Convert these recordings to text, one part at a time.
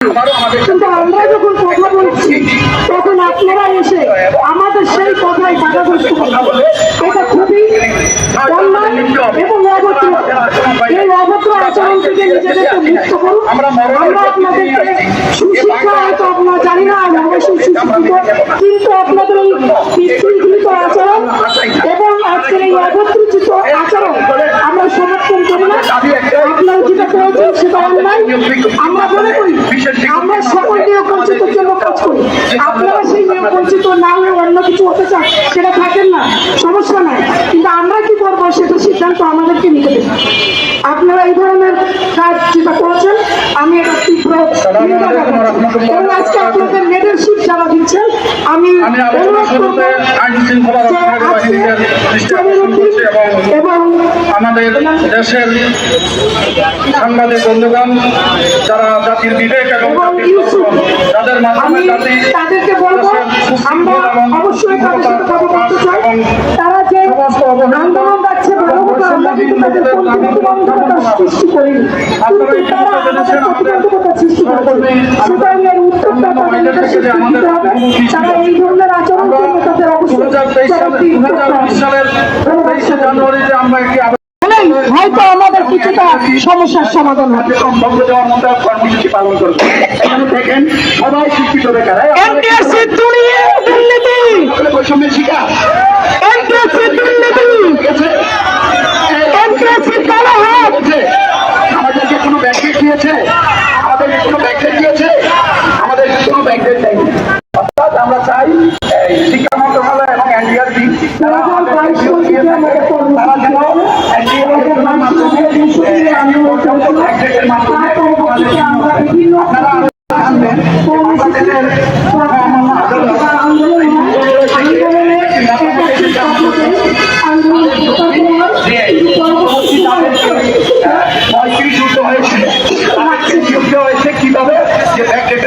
কিন্তু আমরা যখন কথা বলছি তখন আপনারা এসে আমাদের সেই কথায় বাধাগ্রস্ত করছেন এটা খুবই অন্যায় এবং অভদ্র এই অভদ্র আচরণ থেকে নিজেদেরকে মুক্ত করুন। আমরা আপনাদেরকে সুশিক্ষা হয়তো আপনার জানি না আমি সুশিক্ষিত। কিন্তু আপনাদের এই বিশৃঙ্খলিত আচরণ এবং আজকের এই অভদ্রচিত আচরণ আমরা সমর্থন করি না। আপনারা যেটা করেছেন সেটা অন্যায়। আমরা মনে করি আমরা সকল নিয়োগ বঞ্চিতের জন্য কাজ করি আপনারা সেই নিয়োগ বঞ্চিত না হয়ে অন্য কিছু হতে চান সেটা থাকেন না সমস্যা নাই কিন্তু আমরা কি করব সেটা সিদ্ধান্ত আমাদেরকে নিতে দেবে আপনারা এই ধরনের কাজ যেটা করেছেন আমি এটা তীব্র নিন্দা জানাচ্ছি। এবং আজকে আপনাদের লিডারশিপ যারা দিচ্ছেন আমি এবং আমাদের দেশের সাংবাদিক বন্ধুগণ যারা দর্শন, মাধ্যমে জাতি তাদেরকে বলব আমরা তাদের সাথে কথা বলতে চাই তারা যে আন্দোলন যাচ্ছে ভালো কথা আমরা কিন্তু তাদের সৃষ্টি করিনি কিন্তু তারা আমাদের সৃষ্টি সুতরাং এর উত্তরটা তাদের হবে। তারা এই ধরনের আচরণ তাদের অবশ্যই হয়তো আমাদের কিছুটা সমস্যার সমাধান হবে। সম্ভব দেওয়ার মতো কর্মসূচি পালন করব এখানে দেখেন সবাই শিক্ষিত বেকার। এনটিআরসি দুনিয়া দুর্নীতি বৈষম্যের শিকার এনটিআরসি দুর্নীতি গেছে এনটিআরসি কালো হাত দিয়েছে আমাদেরকে কোনো ব্যাগেট দিয়েছে আমাদেরকে কোনো ব্যাগেট দিয়েছে? আমাদের কোনো ব্যাগেট দেয়নি অর্থাৎ আমরা চাই শিক্ষা মন্ত্রণালয় এবং এনডিআরবি তারা আমাদের যেন NDRB এর মাধ্যমে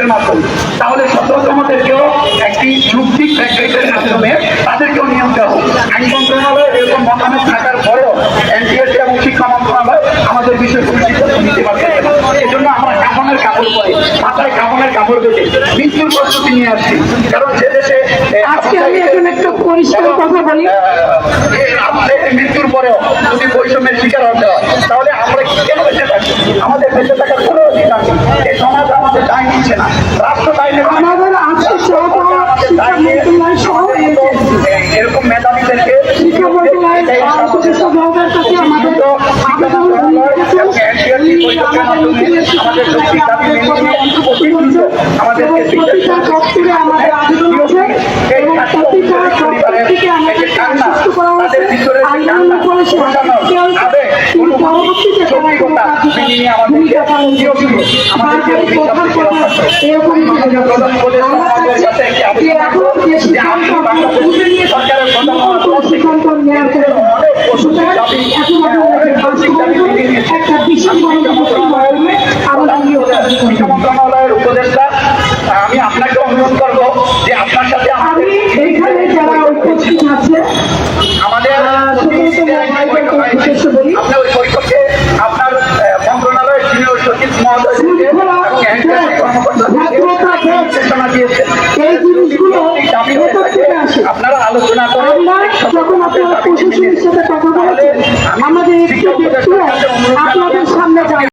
যে ব্যাকডেটের মাধ্যমে। তাহলে সতর্কমাদেরকেও একটি যুক্তি ব্যাকডেটের মাধ্যমে তাদেরকেও নিয়ম দেওয়া হোক। আইন মন্ত্রণালয় এরকম মতামত থাকার পরেও এনটিএসসি এবং শিক্ষা মন্ত্রণালয় আমাদের সিদ্ধান্ত নিতে পারছে এজন্য আমরা কাফনের কাপড় পরে মাথায় কাফনের কাপড় বেঁধে মৃত্যুর প্রস্তুতি নিয়ে আসছি। কারণ যে দেশে আজকে আমি এখন একটু পরিষ্কার কথা বলি। মৃত্যুর পরেও যদি বৈষম্যের শিকার হতে হয় তাহলে আমরা কি কেন বেঁচে থাকি আমাদের বেঁচে থাকার কোনো অধিকার নেই। এই সমাজ আমাদের নিচ্ছে না রাষ্ট্র না। আমাদের আজকে সহ এরকম মেধাবীদেরকে আমাদের আমাদের আমাদের মেনে আমাদেরকে দপ্তরে আমাদের আবেদন আছে এবং প্রতিটা দপ্তর থেকে আমাদের সুস্থ করা হয়েছে আন্দোলন কিন্তু পরবর্তীতে তারা কোনো কার্যকর ভূমিকা পালন করছে না। সরকারি কথার কথা এরকম আমরা চাচ্ছি যে এখন যে তুলে নিয়ে সরকারের প্রধান কোনো সিদ্ধান্ত নেওয়ার প্রয়োজন সুতরাং এখন আমাদের বাস্তবায়ন একটা বিশেষ মাধ্যমে আমরা নিয়োগ শিক্ষা মন্ত্রণালয়ের উপদেষ্টা আমি আপনাকে অনুরোধ করব যে আপনার সাথে আমি আমাদের এইখানে যারা উপস্থিত আছে আমাদের উদ্দেশ্য বলি আপনার ওই বৈঠকে আপনার আহ, মন্ত্রণালয়ের সিনিয়র সচিব মহোদয় থেকে এবং এনটিআরসি কর্মকর্তা থেকে নির্দেশনা দিয়েছেন এই জিনিসগুলো আপনারা আলোচনা করেন। যখন আপনারা প্রশাসনের সাথে কথা বলেছেন, আমাদের একটু আপনাদের সামনে